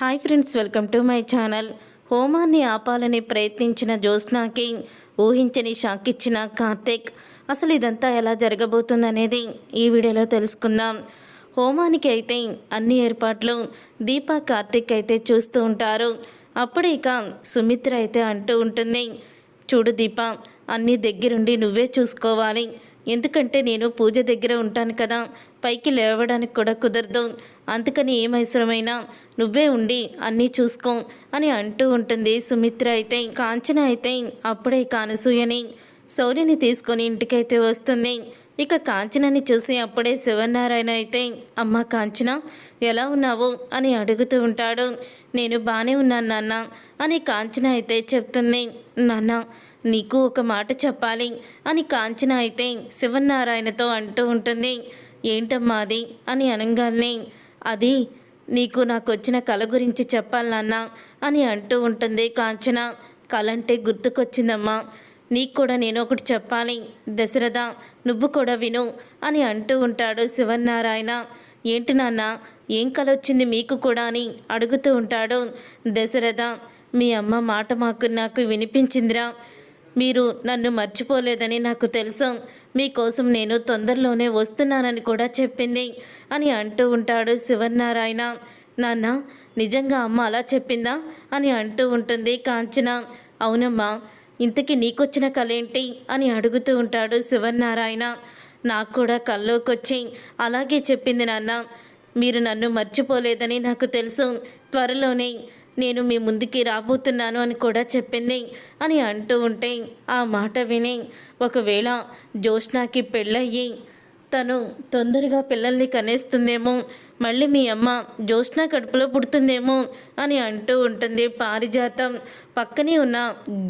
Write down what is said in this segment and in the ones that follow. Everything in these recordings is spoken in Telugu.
Hi friends welcome to my channel. హోమాన్ని ఆపాలని ప్రయత్నించిన జ్యోత్స్నాకి ఊహించని షాక్ ఇచ్చిన కార్తిక్. అసలు ఇదంతా ఎలా జరగబోతుందనేది ఈ వీడియోలో తెలుసుకుందాం. హోమానికి అయితే అన్ని ఏర్పాట్లు దీపా కార్తిక్ అయితే చూస్తూ ఉంటారు. అప్పుడే ఇక సుమిత్ర అయితే అంటూ ఉంటుంది చూడు దీప అన్నీ దగ్గరుండి నువ్వే చూసుకోవాలి. ఎందుకంటే నేను పూజ దగ్గర ఉంటాను కదా పైకి లేవడానికి కూడా కుదరదు. అందుకని ఏం నువ్వే ఉండి అన్నీ చూసుకో అని అంటూ ఉంటుంది సుమిత్ర అయితే కాంచన అయితే అప్పుడే కానసూయని శౌర్యని తీసుకొని ఇంటికైతే వస్తుంది. ఇక కాంచనని చూసి అప్పుడే శివనారాయణ అయితే అమ్మ కాంచన ఎలా ఉన్నావు? అని అడుగుతూ ఉంటాడు. నేను బాగానే ఉన్నాను నాన్న అని కాంచన అయితే చెప్తుంది. నాన్న నీకు ఒక మాట చెప్పాలి అని కాంచన అయితే శివనారాయణతో అంటూ ఉంటుంది. ఏంటమ్మా అది? అని అనగానే అది నీకు నాకు వచ్చిన కళ గురించి చెప్పాలి నాన్న అని అంటూ ఉంటుంది కాంచన. కళ అంటే గుర్తుకొచ్చిందమ్మా. నీకు కూడా నేను ఒకటి చెప్పాలి. దశరథ నువ్వు కూడా విను అని అంటూ ఉంటాడు శివనారాయణ ఏంటి నాన్న ఏం కల వచ్చింది మీకు కూడా అని అడుగుతూ ఉంటాడు దశరథ. మీ అమ్మ మాట మాకు నాకు వినిపించిందిరా. మీరు నన్ను మర్చిపోలేదని నాకు తెలుసు. మీకోసం నేను తొందరలోనే వస్తున్నానని కూడా చెప్పింది అని అంటూ ఉంటాడు శివనారాయణ నాన్న నిజంగా అమ్మ అలా చెప్పిందా? అని అంటూ ఉంటుంది కాంచన. అవునమ్మా ఇంతకీ నీకొచ్చిన కలేంటి? అని అడుగుతూ ఉంటాడు శివనారాయణ నాకు కూడా కల్లోకొచ్చి అలాగే చెప్పింది నాన్న. మీరు నన్ను మర్చిపోలేదని నాకు తెలుసు. త్వరలోనే నేను మీ ముందుకి రాబోతున్నాను అని కూడా చెప్పింది అని అంటూ ఉంటే ఆ మాట విని ఒకవేళ జ్యోష్నాకి పెళ్ళయ్యి తను తొందరగా పిల్లల్ని కనేస్తుందేమో మళ్ళీ మీ అమ్మ జ్యోత్స్న కడుపులో పుడుతుందేమో అని అంటూ ఉంటుంది పారిజాతం. పక్కనే ఉన్న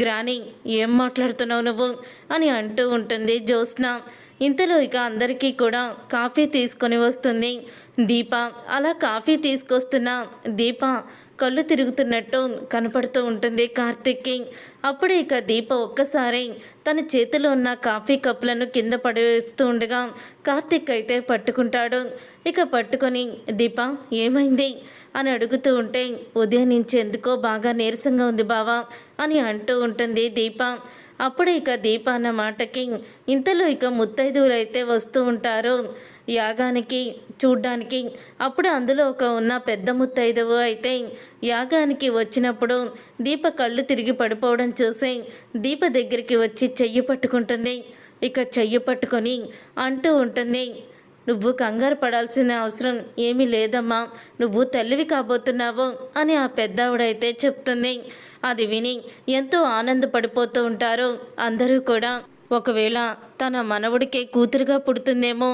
గ్రాని ఏం మాట్లాడుతున్నావు నువ్వు? అని అంటూ ఉంటుంది జ్యోత్స్న. ఇంతలో ఇక అందరికీ కూడా కాఫీ తీసుకొని వస్తుంది. దీప అలా కాఫీ తీసుకొస్తున్న దీప కళ్ళు తిరుగుతున్నట్టు కనపడుతూ ఉంటుంది కార్తిక్కి. అప్పుడే ఇక దీప ఒక్కసారి తన చేతిలో ఉన్న కాఫీ కప్పులను కింద పడేస్తూ ఉండగా కార్తిక్ అయితే పట్టుకుంటాడు. ఇక పట్టుకొని దీప ఏమైంది? అని అడుగుతూ ఉంటే ఉదయం నుంచి ఎందుకో బాగా నీరసంగా ఉంది బావా అని అంటూ ఉంటుంది దీప. అప్పుడే ఇక దీప అన్న మాటకి ఇంతలో ఇక ముత్తైదువులు అయితే వస్తూ ఉంటారు. యాగానికి చూడ్డానికి. అప్పుడు అందులో ఒక ఉన్న పెద్ద ముత్తైదవు అయితే యాగానికి వచ్చినప్పుడు దీప కళ్ళు తిరిగి పడిపోవడం చూసి దీప దగ్గరికి వచ్చి చెయ్యి పట్టుకుంటుంది. ఇక చెయ్యి పట్టుకొని అంటూ ఉంటుంది నువ్వు కంగారు పడాల్సిన అవసరం ఏమీ లేదమ్మా. నువ్వు తల్లివి కాబోతున్నావు అని ఆ పెద్దావిడైతే చెప్తుంది. అది విని ఎంతో ఆనందపడిపోతూ ఉంటారు అందరూ కూడా. ఒకవేళ తన మనవుడికే కూతురుగా పుడుతుందేమో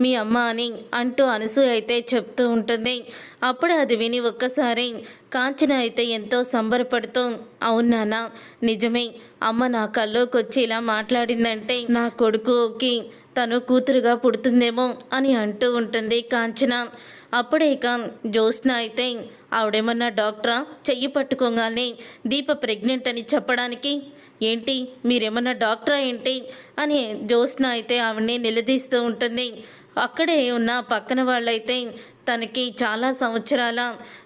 మీ అమ్మ అని అంటూ అనసూయ అయితే చెప్తూ ఉంటుంది. అప్పుడు అది విని ఒక్కసారి కాంచన అయితే ఎంతో సంబరపడుతూ అవునానా నిజమే. అమ్మ నా కల్లోకి వచ్చి ఇలా మాట్లాడిందంటే నా కొడుకుకి తను కూతురుగా పుడుతుందేమో అని అంటూ ఉంటుంది కాంచన. అప్పుడే ఇక జ్యోత్స్న అయితే ఆవిడేమన్నా డాక్టరా? చెయ్యి పట్టుకోగానే దీప ప్రెగ్నెంట్ అని చెప్పడానికి ఏంటి? మీరేమన్నా డాక్టరా ఏంటి? అని జ్యోత్స్న అయితే ఆవిడని నిలదీస్తూ ఉంటుంది. అక్కడే ఉన్న పక్కన వాళ్ళైతే తనకి చాలా సంవత్సరాల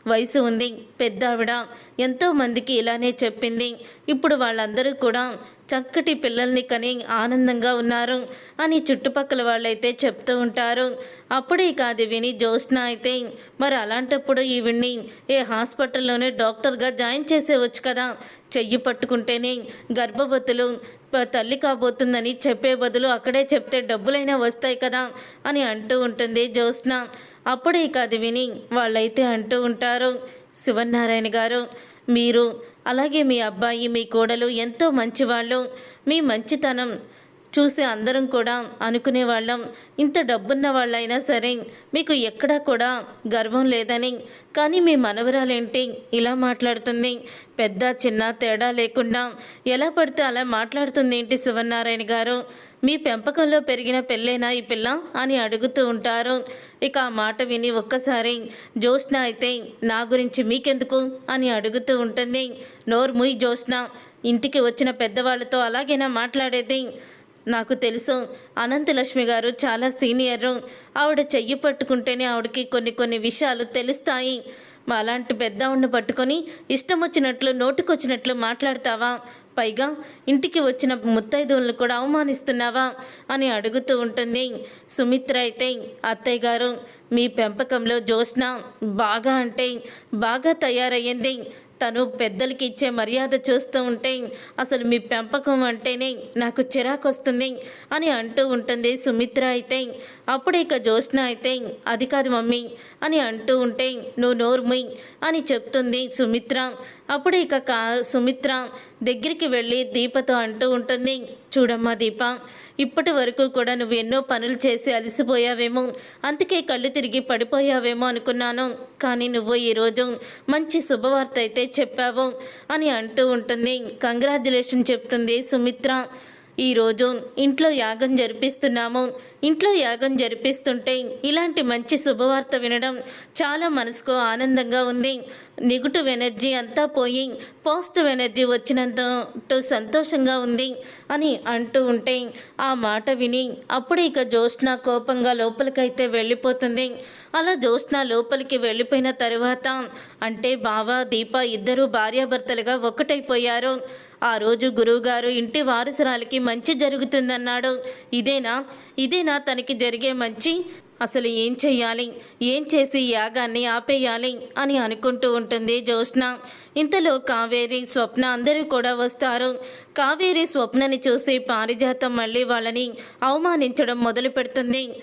వయసు ఉంది. పెద్ద ఆవిడ ఎంతోమందికి ఇలానే చెప్పింది. ఇప్పుడు వాళ్ళందరూ కూడా చక్కటి పిల్లల్ని కని ఆనందంగా ఉన్నారు అని చుట్టుపక్కల వాళ్ళైతే చెప్తూ ఉంటారు. అప్పుడే కాదు విని జ్యోత్స్న అయితే మరి అలాంటప్పుడు ఈవిడ్ని ఏ హాస్పిటల్లోనే డాక్టర్గా జాయిన్ చేసేవచ్చు కదా? చెయ్యి పట్టుకుంటేనే గర్భవతులు తల్లి కాబోతుందని చెప్పే బదులు అక్కడే చెప్తే డబ్బులైనా వస్తాయి కదా అని అంటూ ఉంటుంది జ్యోత్స్న. అప్పుడే ఇక అది విని వాళ్ళైతే అంటూ ఉంటారు శివనారాయణ గారు మీరు అలాగే మీ అబ్బాయి మీ కోడలు ఎంతో మంచివాళ్ళు. మీ మంచితనం చూసి అందరం కూడా అనుకునే వాళ్ళం. ఇంత డబ్బున్న వాళ్ళైనా సరే మీకు ఎక్కడా కూడా గర్వం లేదని. కానీ మీ మనవరాలేంటి? ఇలా మాట్లాడుతుంది. పెద్ద చిన్న తేడా లేకుండా ఎలా పడితే అలా మాట్లాడుతుంది ఏంటి శివనారాయణ గారు? మీ పెంపకంలో పెరిగిన పెళ్ళేనా ఈ పిల్ల? అని అడుగుతూ ఉంటారు. ఇక ఆ మాట విని ఒక్కసారి జ్యోత్స్న అయితే నా గురించి మీకెందుకు? అని అడుగుతూ ఉంటుంది. నోర్ముయ్ జ్యోత్స్న ఇంటికి వచ్చిన పెద్దవాళ్ళతో అలాగేనా మాట్లాడేది? నాకు తెలుసు. అనంతలక్ష్మి గారు చాలా సీనియర్. ఆవిడ చెయ్యి పట్టుకుంటేనే ఆవిడకి కొన్ని కొన్ని విషయాలు తెలుస్తాయి. మాలాంటి పెద్దవాడిని పట్టుకొని ఇష్టం వచ్చినట్లు నోటుకొచ్చినట్లు మాట్లాడతావా? పైగా ఇంటికి వచ్చిన ముత్తైదువులను కూడా అవమానిస్తున్నావా? అని అడుగుతూ ఉంటుంది. సుమిత్ర అయితే అత్తయ్య గారు మీ పెంపకంలో జ్యోత్స్న బాగా అంటే బాగా తయారయ్యింది. తను పెద్దలకి ఇచ్చే మర్యాద చూస్తూ ఉంటే అసలు మీ పెంపకం అంటేనే నాకు చిరాకు వస్తుంది అని అంటూ ఉంటుంది సుమిత్ర అయితే. అప్పుడే ఇక జ్యోత్స్న అయితే అది కాదు మమ్మీ అని అంటూ ఉంటే నువ్వు నోర్మి అని చెప్తుంది సుమిత్ర. అప్పుడు ఇక కా సుమిత్ర దగ్గరికి వెళ్ళి దీపతో అంటూ ఉంటుంది చూడమ్మా దీప ఇప్పటి వరకు కూడా నువ్వు ఎన్నో పనులు చేసి అలసిపోయావేమో. అందుకే కళ్ళు తిరిగి పడిపోయావేమో అనుకున్నాను. కానీ నువ్వు ఈరోజు మంచి శుభవార్త అయితే చెప్పావు అని అంటూ ఉంటుంది. కంగ్రాచులేషన్ చెప్తుంది సుమిత్ర. ఈరోజు ఇంట్లో యాగం జరిపిస్తున్నాము. ఇంట్లో యాగం జరిపిస్తుంటే ఇలాంటి మంచి శుభవార్త వినడం చాలా మనసుకు ఆనందంగా ఉంది. నెగిటివ్ ఎనర్జీ అంతా పోయి పాజిటివ్ ఎనర్జీ వచ్చినంత సంతోషంగా ఉంది అని అంటూ ఉంటే ఆ మాట విని అప్పుడు ఇక జ్యోత్స్న కోపంగా లోపలికైతే వెళ్ళిపోతుంది. అలా జ్యోత్స్న లోపలికి వెళ్ళిపోయిన తరువాత అంటే బావ దీప ఇద్దరు భార్యాభర్తలుగా ఒకటైపోయారు. ఆ రోజు గురువుగారు ఇంటి వారసురాలికి మంచి జరుగుతుందన్నాడు. ఇదేనా? ఇదేనా తనకి జరిగే మంచి? అసలు ఏం చెయ్యాలి? ఏం చేసి యాగాన్ని ఆపేయాలి? అని అనుకుంటూ ఉంటుంది జ్యోత్స్న. ఇంతలో కావేరి స్వప్న అందరూ కూడా వస్తారు. కావేరి స్వప్నని చూసి పారిజాతం మళ్ళీ వాళ్ళని అవమానించడం మొదలు పెడుతుంది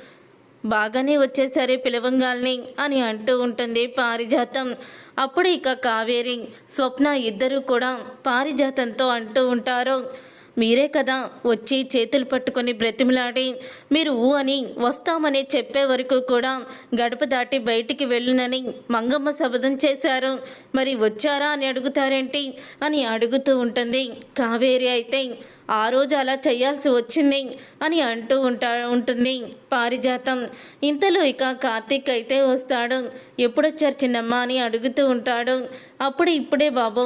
బాగానే వచ్చేసరి పిలవంగాల్ని అని అంటూ ఉంటుంది పారిజాతం. అప్పుడు ఇక కావేరి స్వప్న ఇద్దరూ కూడా పారిజాతంతో అంటూ ఉంటారు. మీరే కదా వచ్చి చేతులు పట్టుకొని బ్రతిమలాడి మీరు ఊ అని వస్తామని చెప్పే వరకు కూడా గడప దాటి బయటికి వెళ్ళునని మంగమ్మ శబదం చేశారు. మరి వచ్చారా అని అడుగుతారేంటి? అని అడుగుతూ ఉంటుంది కావేరి అయితే. ఆ రోజు అలా చేయాల్సి వచ్చింది అని అంటూ ఉంటా ఉంటుంది పారిజాతం. ఇంతలో ఇక కార్తీక్ అయితే వస్తాడు. ఎప్పుడొచ్చారు చిన్నమ్మ అని అడుగుతూ ఉంటాడు. అప్పుడు ఇప్పుడే బాబు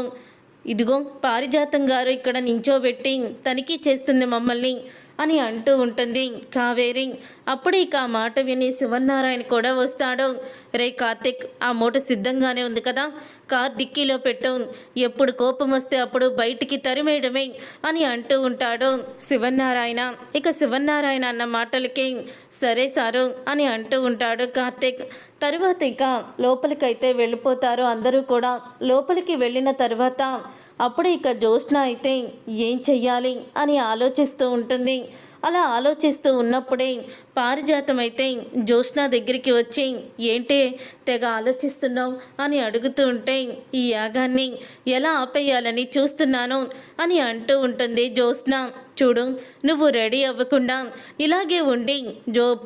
ఇదిగో పారిజాతం గారు ఇక్కడ నించోబెట్టి తనిఖీ చేస్తుంది మమ్మల్ని. అని అంటూ ఉంటుంది. కావేరి అప్పుడు ఇక ఆ మాట విని శివన్నారాయణ కూడా వస్తాడు. రే కార్తిక్ ఆ మూట సిద్ధంగానే ఉంది కదా? కార్ డిక్కీలో పెట్టు. ఎప్పుడు కోపం వస్తే అప్పుడు బయటికి తరిమేయడమే అని అంటూ ఉంటాడు శివన్నారాయణ ఇక శివన్నారాయణ అన్న మాటలకి సరే సారు అని అంటూ ఉంటాడు కార్తిక్. తరువాత ఇక లోపలికైతే వెళ్ళిపోతారు అందరూ కూడా. లోపలికి వెళ్ళిన తర్వాత అప్పుడు ఇక జ్యోత్స్న అయితే ఏం చెయ్యాలి అని ఆలోచిస్తూ ఉంటుంది. అలా ఆలోచిస్తూ ఉన్నప్పుడే పారిజాతం అయితే జ్యోత్స్న దగ్గరికి వచ్చి ఏంటి తెగ ఆలోచిస్తున్నావు? అని అడుగుతూ ఉంటే ఈ యాగాన్ని ఎలా ఆపేయాలని చూస్తున్నాను? అని అంటూ ఉంటుంది జ్యోత్స్న. చూడు నువ్వు రెడీ అవ్వకుండా ఇలాగే ఉండి జో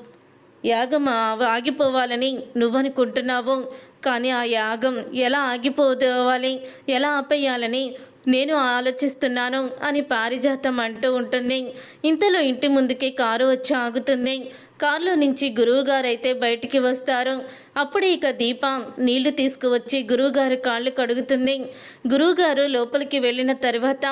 యాగం ఆగిపోవాలని నువ్వనుకుంటున్నావు. కానీ ఆ యాగం ఎలా ఆగిపోవాలి ఎలా ఆపేయాలని నేను ఆలోచిస్తున్నాను అని పారిజాతం అంటూ ఉంటుంది. ఇంతలో ఇంటి ముందుకి కారు వచ్చి ఆగుతుంది. కారులో నుంచి గురువుగారైతే అయితే బయటికి వస్తారు. అప్పుడు ఇక దీప నీళ్ళు తీసుకువచ్చి గురువుగారు కాళ్ళు కడుగుతుంది. గురువుగారు లోపలికి వెళ్ళిన తర్వాత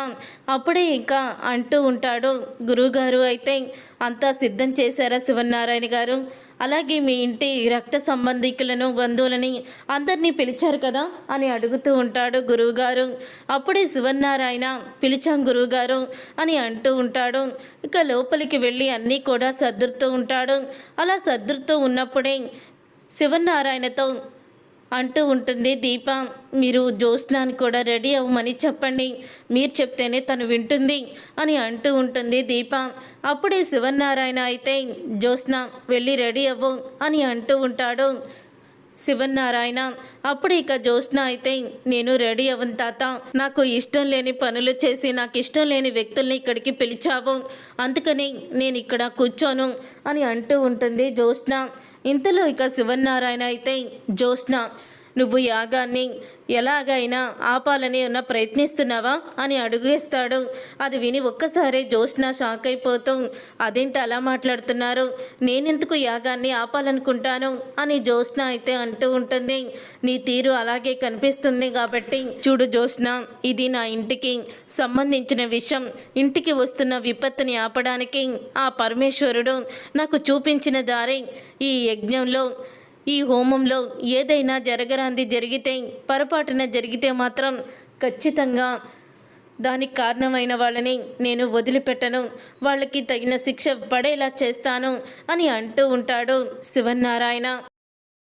అప్పుడే ఇక అంటూ ఉంటాడు గురువుగారు అయితే అంతా సిద్ధం చేశారా శివనారాయణ గారు? అలాగే మీ ఇంటి రక్త సంబంధికులను బంధువులని అందరినీ పిలిచారు కదా అని అడుగుతూ ఉంటాడు గురువుగారు. అప్పుడే శివనారాయణ పిలిచాం గురువుగారు అని అంటూ ఉంటాడు. ఇక లోపలికి వెళ్ళి అన్నీ కూడా సర్దుతూ ఉంటాడు. అలా సర్దుతూ ఉన్నప్పుడే శివనారాయణతో అంటూ ఉంటుంది. దీప మీరు జ్యోత్స్నానికి కూడా రెడీ అవ్వమని చెప్పండి. మీరు చెప్తేనే తను వింటుంది అని అంటూ ఉంటుంది దీప. అప్పుడే శివనారాయణ అయితే జ్యోత్స్న వెళ్ళి రెడీ అవ్వు అని అంటూ ఉంటాడు శివనారాయణ అప్పుడు ఇక జ్యోత్స్న అయితే నేను రెడీ అవ్వను తాత. నాకు ఇష్టం లేని పనులు చేసి నాకు ఇష్టం లేని వ్యక్తుల్ని ఇక్కడికి పిలిచావు. అందుకని నేను ఇక్కడ కూర్చోను అని అంటూ ఉంటుంది జ్యోత్స్న. ఇంతలో ఇక శివనారాయణ అయితే జ్యోత్స్న నువ్వు యాగాన్ని ఎలాగైనా ఆపాలని ఉన్న ప్రయత్నిస్తున్నావా? అని అడుగేస్తాడు. అది విని ఒక్కసారి జ్యోత్స్న షాక్ అయిపోతూ అదేంటి అలా మాట్లాడుతున్నారు? నేనెందుకు యాగాన్ని ఆపాలనుకుంటాను? అని జ్యోత్స్న అయితే అంటూ ఉంటుంది. నీ తీరు అలాగే కనిపిస్తుంది కాబట్టి చూడు జ్యోత్స్న ఇది నా ఇంటికి సంబంధించిన విషయం. ఇంటికి వస్తున్న విపత్తుని ఆపడానికి ఆ పరమేశ్వరుడు నాకు చూపించిన దారి ఈ యజ్ఞంలో ఈ హోమంలో ఏదైనా జరగరాంది జరిగితే పొరపాటున జరిగితే మాత్రం ఖచ్చితంగా దానికి కారణమైన వాళ్ళని నేను వదిలిపెట్టను. వాళ్ళకి తగిన శిక్ష పడేలా చేస్తాను అని అంటూ ఉంటాడు శివనారాయణ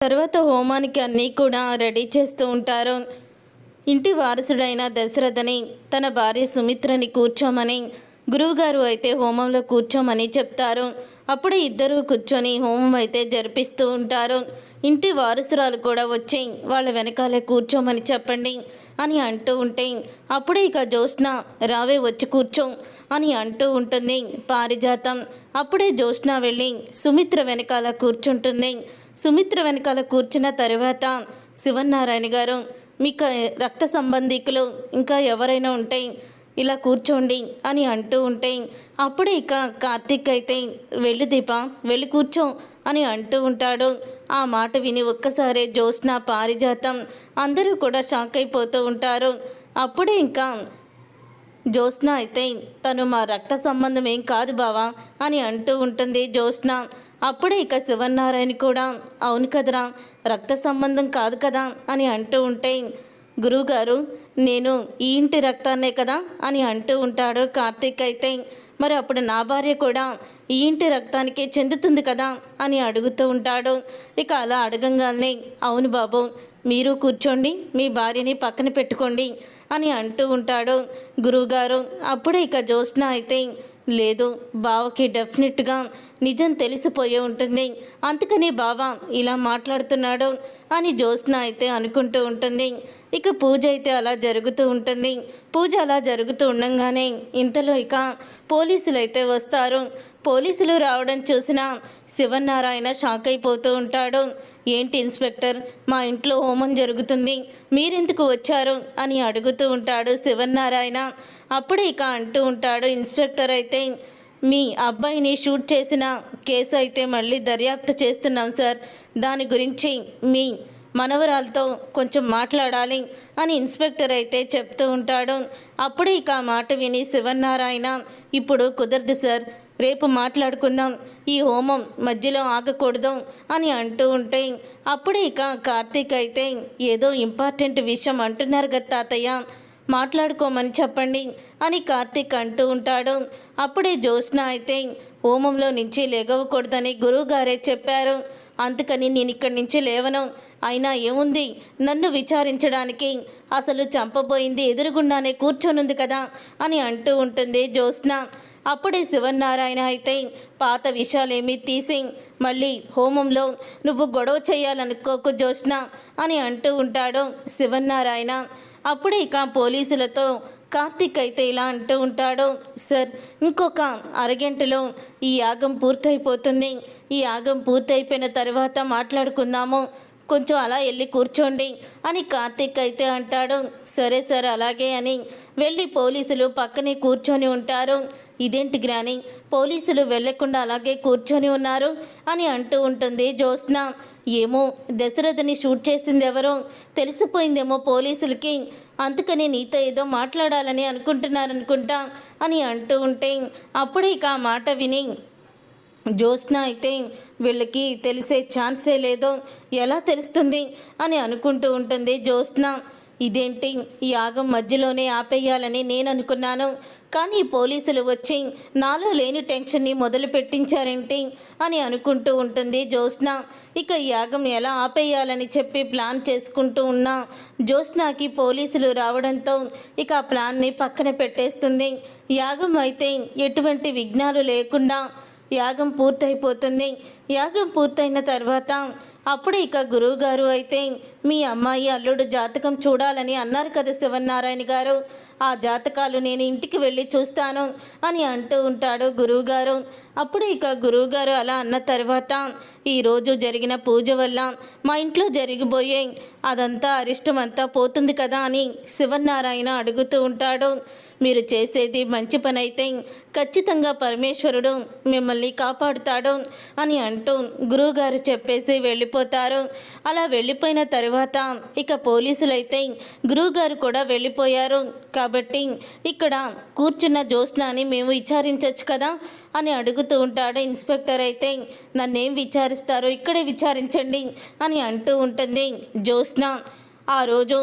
తర్వాత హోమానికి అన్నీ కూడా రెడీ చేస్తూ ఉంటారు. ఇంటి వారసుడైన దశరథని తన భార్య సుమిత్రని కూర్చోమని గురువుగారు అయితే హోమంలో కూర్చోమని చెప్తారు. అప్పుడే ఇద్దరు కూర్చొని హోమం అయితే జరిపిస్తూ ఉంటారు. ఇంటి వారసురాలు కూడా వచ్చాయి వాళ్ళ వెనకాలే కూర్చోమని చెప్పండి అని అంటూ ఉంటే అప్పుడే ఇక జ్యోత్స్న రావే వచ్చి కూర్చో అని అంటూ ఉంటుంది. పారిజాతం. అప్పుడే జ్యోత్స్న వెళ్ళి సుమిత్ర వెనకాల కూర్చుంటుంది. సుమిత్ర వెనకాల కూర్చున్న తర్వాత శివనారాయణ గారు మీకు రక్త సంబంధికులు ఇంకా ఎవరైనా ఉంటే ఇలా కూర్చోండి అని అంటూ ఉంటే అప్పుడే ఇక కార్తీక్ అయితే వెళ్ళి దీప వెళ్ళి కూర్చో అని అంటూ ఉంటాడు. ఆ మాట విని ఒక్కసారే జ్యోత్స్న పారిజాతం. అందరూ కూడా షాక్ అయిపోతూ ఉంటారు. అప్పుడే ఇంకా జ్యోత్స్న అయితే తను మా రక్త సంబంధం ఏం కాదు బావా అని అంటూ ఉంటుంది జ్యోత్స్న. అప్పుడే ఇక శివనారాయణ కూడా అవును కదరా రక్త సంబంధం కాదు కదా అని అంటూ ఉంటే గురువుగారు నేను ఈ ఇంటి రక్తాన్నే కదా అని అంటూ ఉంటాడు కార్తీక్ అయితే. మరి అప్పుడు నా భార్య కూడా ఈ ఇంటి రక్తానికే చెందుతుంది కదా అని అడుగుతూ ఉంటాడు. ఇక అలా అడగంగానే అవును బాబు మీరు కూర్చోండి మీ భార్యని పక్కన పెట్టుకోండి అని అంటూ ఉంటాడు. గురువుగారు అప్పుడే ఇక జ్యోత్స్న అయితే లేదు బావకి డెఫినెట్గా నిజం తెలిసిపోయే ఉంటుంది. అందుకని బావ ఇలా మాట్లాడుతున్నాడు అని జ్యోత్స్న అయితే అనుకుంటూ ఉంటుంది. ఇక పూజ అయితే అలా జరుగుతూ ఉంటుంది. పూజ అలా జరుగుతూ ఉండంగానే ఇంతలో ఇక పోలీసులు అయితే వస్తారు. పోలీసులు రావడం చూసిన శివనారాయణ షాక్ అయిపోతూ ఉంటాడు. ఏంటి ఇన్స్పెక్టర్ మా ఇంట్లో హోమం జరుగుతుంది. మీరెందుకు వచ్చారు? అని అడుగుతూ ఉంటాడు శివనారాయణ అప్పుడే ఇక అంటూ ఉంటాడు ఇన్స్పెక్టర్ అయితే మీ అబ్బాయిని షూట్ చేసిన కేసు అయితే మళ్ళీ దర్యాప్తు చేస్తున్నాం సార్. దాని గురించి మీ మనవరాలతో కొంచెం మాట్లాడాలి అని ఇన్స్పెక్టర్ అయితే చెప్తూ ఉంటాడు. అప్పుడే ఇక మాట విని శివనారాయణ ఇప్పుడు కుదరదు సార్. రేపు మాట్లాడుకుందాం ఈ హోమం మధ్యలో ఆగకూడదు అని అంటూ ఉంటే అప్పుడే ఇక కార్తీక్ అయితే ఏదో ఇంపార్టెంట్ విషయం అంటున్నారు కదా తాతయ్య. మాట్లాడుకోమని చెప్పండి అని కార్తీక్ అంటూ ఉంటాడు. అప్పుడే జ్యోత్స్న అయితే హోమంలో నుంచి లేగవకూడదని గురువుగారే చెప్పారు. అందుకని నేను ఇక్కడి నుంచి లేవను. అయినా ఏముంది? నన్ను విచారించడానికి అసలు చంపబోయింది ఎదురుగుండానే కూర్చొనుంది కదా అని అంటూ ఉంటుంది జ్యోత్స్న. అప్పుడే శివనారాయణ అయితే పాత విషయాలేమీ తీసి మళ్ళీ హోమంలో నువ్వు గొడవ చేయాలనుకోకు జ్యోత్స్న అని అంటూ ఉంటాడు శివనారాయణ అప్పుడే ఇక పోలీసులతో కార్తీక్ అయితే ఇలా అంటూ ఉంటాడు సార్ ఇంకొక అరగంటలో ఈ యాగం పూర్తయిపోతుంది. ఈ యాగం పూర్తయిపోయిన తర్వాత మాట్లాడుకుందాము. కొంచెం అలా వెళ్ళి కూర్చోండి అని కార్తీక్ అయితే అంటాడు. సరే సార్ అలాగే అని వెళ్ళి పోలీసులు పక్కనే కూర్చొని ఉంటారు. ఇదేంటి గ్రాని? పోలీసులు వెళ్ళకుండా అలాగే కూర్చొని ఉన్నారు అని అంటూ ఉంటుంది జ్యోత్స్న. ఏమో దశరథని షూట్ చేసింది ఎవరో తెలిసిపోయిందేమో పోలీసులకి. అందుకని నీతో ఏదో మాట్లాడాలని అనుకుంటున్నారనుకుంటా అని అంటూ ఉంటే అప్పుడే ఇక ఆ మాట విని జ్యోత్స్న అయితే వీళ్ళకి తెలిసే ఛాన్సే లేదో. ఎలా తెలుస్తుంది అని అనుకుంటూ ఉంటుంది జ్యోత్స్న. ఇదేంటి? ఈ యాగం మధ్యలోనే ఆపేయాలని నేను అనుకున్నాను. కానీ పోలీసులు వచ్చి నాలో లేని టెన్షన్ని మొదలు పెట్టించారేంటి? అని అనుకుంటూ ఉంటుంది జ్యోత్స్న. ఇక యాగం ఎలా ఆపేయాలని చెప్పి ప్లాన్ చేసుకుంటూ ఉన్నా జ్యోత్స్నాకి పోలీసులు రావడంతో ఇక ఆ ప్లాన్ని పక్కన పెట్టేస్తుంది. యాగం అయితే ఎటువంటి విఘ్నాలు లేకుండా యాగం పూర్తయిపోతుంది. యాగం పూర్తయిన తర్వాత అప్పుడు ఇక గురువు గారు అయితే మీ అమ్మాయి అల్లుడు జాతకం చూడాలని అన్నారు కదా శివనారాయణ గారు. ఆ జాతకాలు నేను ఇంటికి వెళ్ళి చూస్తాను అని అంటూ ఉంటాడు గురువుగారు. అప్పుడు ఇక గురువుగారు అలా అన్న తర్వాత ఈరోజు జరిగిన పూజ వల్ల మా ఇంట్లో జరిగిపోయే అదంతా అరిష్టం అంతా పోతుంది కదా అని శివనారాయణ అడుగుతూ ఉంటాడు. మీరు చేసేది మంచి పని అయితే ఖచ్చితంగా పరమేశ్వరుడు మిమ్మల్ని కాపాడుతాడు అని అంటూ గురువుగారు చెప్పేసి వెళ్ళిపోతారు. అలా వెళ్ళిపోయిన తర్వాత ఇక పోలీసులైతే గురువుగారు కూడా వెళ్ళిపోయారు. కాబట్టి ఇక్కడ కూర్చున్న జ్యోత్స్నాని మేము విచారించవచ్చు కదా అని అడుగుతూ ఉంటాడు. ఇన్స్పెక్టర్ అయితే నన్నేం విచారిస్తారో ఇక్కడే విచారించండి అని అంటూ ఉంటుంది జ్యోత్స్న. ఆ రోజు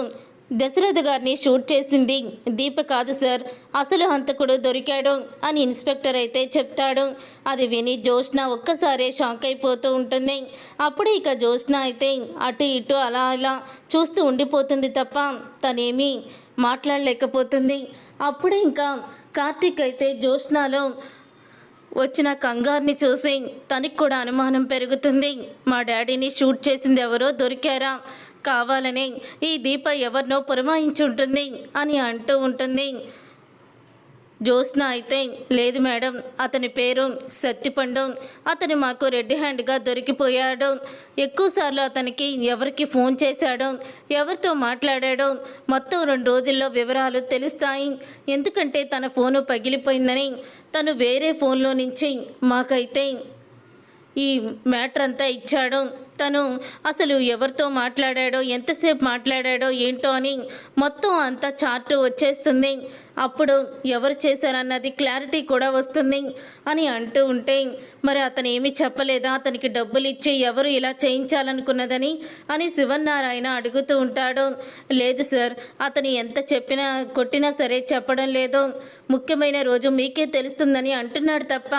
దశరథ గారిని షూట్ చేసింది దీప కాదు సార్. అసలు హంతకుడు దొరికాడు అని ఇన్స్పెక్టర్ అయితే చెప్తాడు. అది విని జ్యోత్స్న ఒక్కసారే షాక్ అయిపోతూ ఉంటుంది. అప్పుడు ఇక జ్యోత్స్న అయితే అటు ఇటు అలా అలా చూస్తూ ఉండిపోతుంది తప్ప తనేమీ మాట్లాడలేకపోతుంది. అప్పుడు ఇంకా కార్తీక్ అయితే జ్యోత్స్నాలో వచ్చిన కంగారుని చూసి తనకి కూడా అనుమానం పెరుగుతుంది. మా డాడీని షూట్ చేసింది ఎవరో దొరికారా? కావాలని ఈ దీప ఎవరినో పురమాయించుంటుంది అని అంటూ ఉంటుంది. జ్యోత్స్న అయితే లేదు మేడం అతని పేరు సత్తిపండు అతను మాకు రెడ్ హ్యాండ్గా దొరికిపోయాడు. ఎక్కువసార్లు అతనికి ఎవరికి ఫోన్ చేశాడు ఎవరితో మాట్లాడాడు మొత్తం రెండు రోజుల్లో వివరాలు తెలుస్తాయి. ఎందుకంటే తన ఫోను పగిలిపోయిందని తను వేరే ఫోన్లో నుంచి మాకైతే ఈ మ్యాటర్ అంతా ఇచ్చాడు. తను అసలు ఎవరితో మాట్లాడాడో ఎంతసేపు మాట్లాడాడో ఏంటో అని మొత్తం అంతా చార్ట్ వచ్చేస్తుంది. అప్పుడు ఎవరు చేశారన్నది క్లారిటీ కూడా వస్తుంది. అని అంటూ ఉంటే మరి అతను ఏమీ చెప్పలేదా? అతనికి డబ్బులు ఇచ్చి ఎవరు ఇలా చేయించాలనుకున్నదని? అని శివనారాయణ అడుగుతూ ఉంటాడు. లేదు సార్ అతను ఎంత చెప్పినా కొట్టినా సరే చెప్పడం లేదు. ముఖ్యమైన రోజు మీకే తెలుస్తుందని అంటున్నాడు తప్ప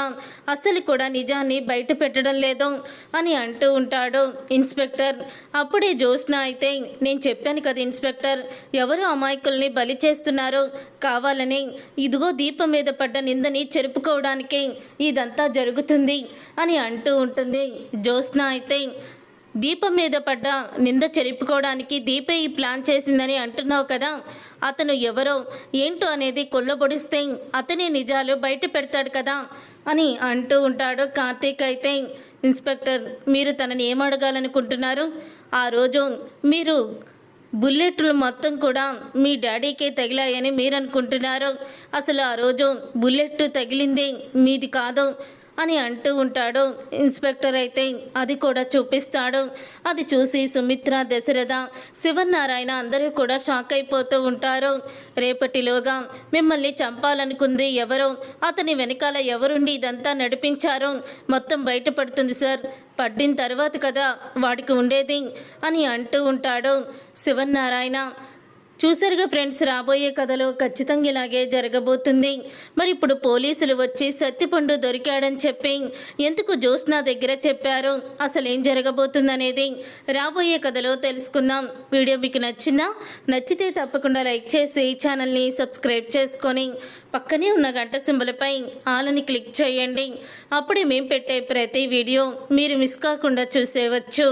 అసలు కూడా నిజాన్ని బయట పెట్టడం లేదు అని అంటూ ఉంటాడు ఇన్స్పెక్టర్. అప్పుడే జ్యోత్స్న అయితే నేను చెప్పాను కదా ఇన్స్పెక్టర్ ఎవరు అమాయకుల్ని బలి చేస్తున్నారు కావాలని. ఇదిగో దీపం మీద పడ్డ నిందని చెరుపుకోవడానికి ఇదంతా జరుగుతుంది అని అంటూ ఉంటుంది. జ్యోత్స్న అయితే దీపం మీద పడ్డ నింద చెరుపుకోవడానికి దీపే ఈ ప్లాన్ చేసిందని అంటున్నావు కదా. అతను ఎవరో ఏంటో అనేది కొల్లబొడిస్తే అతని నిజాలు బయట పెడతాడు కదా అని అంటూ ఉంటాడు కార్తీక్ అయితే. ఇన్స్పెక్టర్ మీరు తనని ఏం అడగాలనుకుంటున్నారు? ఆ రోజు మీరు బుల్లెట్లు మొత్తం కూడా మీ డాడీకే తగిలాయని మీరు అనుకుంటున్నారు అసలు ఆ రోజు బుల్లెట్ తగిలింది మీది కాదు అని అంటూ ఉంటాడు. ఇన్స్పెక్టర్ అయితే అది కూడా చూపిస్తాడు. అది చూసి సుమిత్ర దశరథ శివనారాయణ అందరూ కూడా షాక్ అయిపోతూ ఉంటారు. రేపటిలోగా మిమ్మల్ని చంపాలనుకుంది ఎవరో? అతని వెనకాల ఎవరుండి ఇదంతా నడిపించారో? మొత్తం బయటపడుతుంది సార్. పడ్డిన తర్వాత కదా వాడికి ఉండేది? అని అంటూ ఉంటాడు. శివన్నారాయణ. చూసారుగా ఫ్రెండ్స్ రాబోయే కథలో ఖచ్చితంగా ఇలాగే జరగబోతుంది. మరి ఇప్పుడు పోలీసులు వచ్చి సత్తిపండు దొరికాడని చెప్పి ఎందుకు జ్యోత్స్న దగ్గర చెప్పారు? అసలు ఏం జరగబోతుందనేది రాబోయే కథలో తెలుసుకుందాం. వీడియో మీకు నచ్చిందా? నచ్చితే తప్పకుండా లైక్ చేసి ఛానల్ని సబ్స్క్రైబ్ చేసుకొని పక్కనే ఉన్న గంట సింబలపై ఆలని క్లిక్ చేయండి. అప్పుడే మేము పెట్టే ప్రతి వీడియో మీరు మిస్ కాకుండా చూసేవచ్చు.